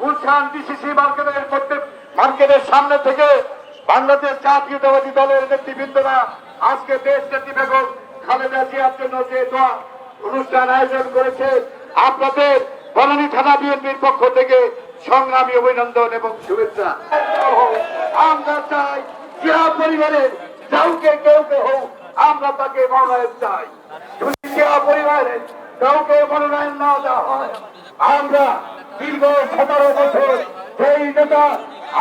Gulshan DCC মার্কেটের মধ্যে, মার্কেটের সামনে থেকে বাংলাদেশ জাতীয়তাবাদী দলের নেতৃবৃন্দরা আজকে দেশ নেত্রী বেগম খালেদা জিয়ার জন্য যে দোয়া অনুষ্ঠান আয়োজন করেছে, আপনাদের বনানী থানা বিএনপির পক্ষ থেকে সংগ্রামী অভিনন্দন এবং শুভেচ্ছা। আমরা চাই জিয়া পরিবারের কাউকে কেউ কেউ আমরা তাকে মনোনয়ন চাই। জিয়া পরিবারের কাউকে মনোনয়ন না দেওয়া হয় আমরা দীর্ঘ সতেরো বছর সেই নেতা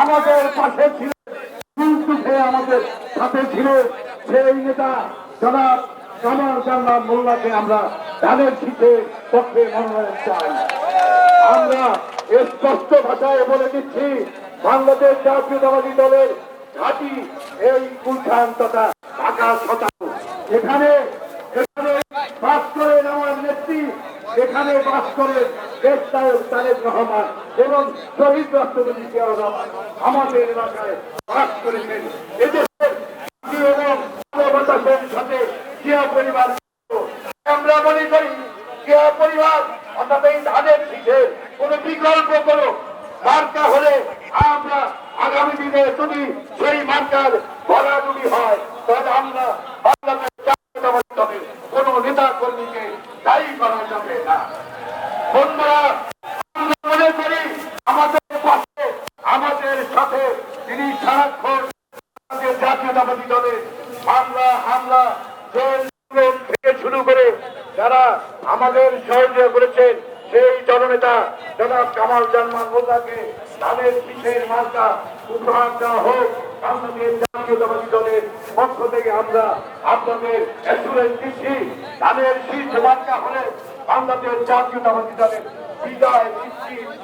আমাদের পাশে ছিল দুঃখে আমাদের সাথে ছিল। সেই নেতা জনাব কামাল জান্নাত মোল্লাকে আমরা ধানের শীতে পক্ষে মনোনয়ন চাই। আমরা স্পষ্ট ভাষায় বলে দিচ্ছি, বাংলাদেশ জাতীয়তাবাদী দলের ঘাঁটি এই গুলশান তথা ঢাকা শতাংশ এখানে এখানে বাস করেন আমার নেত্রী এখানে বাস দেশনায়ক তারেক রহমান এবং শহীদ রাষ্ট্রপতি আমাদের এলাকায় বাস করেছেন। এদেশের সাথে পরিবার আমরা মনে করি পরিবার অর্থাৎ এই ধানের কোন বিকল্প কোনো মার্কা হলে আমরা আগামী দিনে যদি সেই মার্কার ভরাডুবি হয়, তাহলে আমরা বাংলাদেশ জাতীয়তাবাদী দলের কোন নেতা দায়ী করা যাবে না। বন্ধুরা মনে করি আমাদের পাশে, আমাদের সাথে তিনি সারাক্ষণ আমাদের জাতীয়তাবাদী মামলা হামলা, জেল থেকে শুরু করে যারা আমাদের সহযোগিতা করেছেন, সেই জননেতা জনাব কামাল জানমান মোল্লাকে তাদের বিশেষ মার্কা উপহার দেওয়া হোক। বাংলাদেশ জাতীয়তাবাদী দলের পক্ষ থেকে আমরা আপনাদের অ্যাসুরেন্স দিচ্ছি তাদের শীর্ষ বাচ্চা হলে আমাদের জাতীয়তাবাদী দলের বিদায় নিশ্চিত।